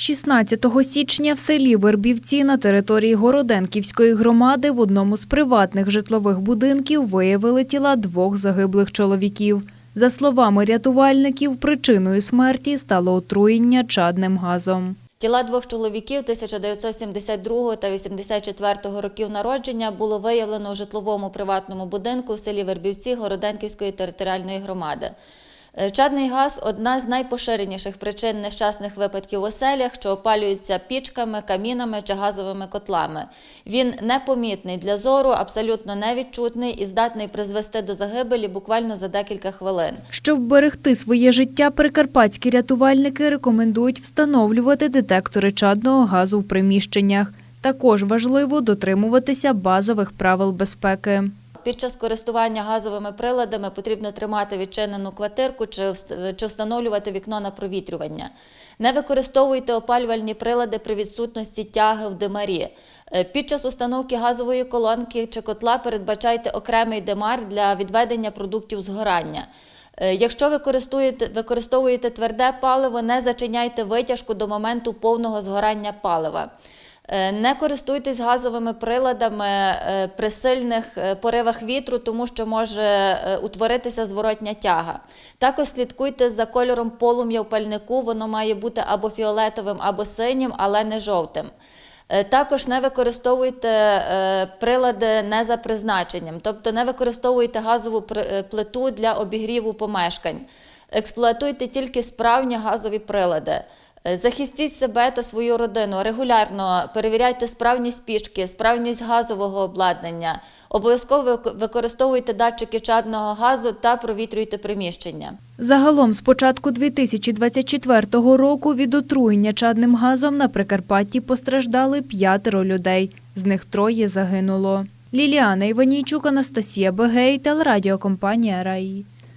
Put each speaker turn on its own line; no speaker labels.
16 січня в селі Вербівці на території Городенківської громади в одному з приватних житлових будинків виявили тіла двох загиблих чоловіків. За словами рятувальників, причиною смерті стало отруєння чадним газом.
Тіла двох чоловіків 1972 та 84 років народження було виявлено у житловому приватному будинку в селі Вербівці Городенківської територіальної громади. Е, Чадний газ одна з найпоширеніших причин нещасних випадків у оселях, що опалюються пічками, камінами чи газовими котлами. Він непомітний для зору, абсолютно невідчутний і здатний призвести до загибелі буквально за декілька хвилин.
Щоб вберегти своє життя, прикарпатські рятувальники рекомендують встановлювати детектори чадного газу в приміщеннях. Також важливо дотримуватися базових правил безпеки.
Під час користування газовими приладами потрібно тримати відчинену квартирку чи встановлювати вікно на провітрювання. Не використовуйте опалювальні прилади при відсутності тяги в димарі. Е, Під час установки газової колонки чи котла передбачайте окремий димар для відведення продуктів згорання. Е, Якщо ви використовуєте тверде паливо, не зачиняйте витяжку до моменту повного згорання палива. Е, Не користуйтесь газовими приладами е, при сильних е, поривах вітру, тому що може утворитися зворотня тяга. Також слідкуйте за кольором полум'я в пальнику, воно має бути або фіолетовим, або синім, але не жовтим. Також не використовуйте прилади не за призначенням, тобто не використовуйте газову плиту для обігріву помешкань. Експлуатуйте тільки справні газові прилади. Е, Захистіть себе та свою родину. Регулярно перевіряйте справність пічки, справність газового обладнання. Обов'язково використовуйте датчики чадного газу та провітрюйте приміщення.
Загалом з початку 2024 року від отруєння чадним газом на Прикарпатті постраждали п'ятеро людей. З них троє загинуло. Ліліана Іванійчук, Анастасія Бегей, телерадіокомпанія Раї.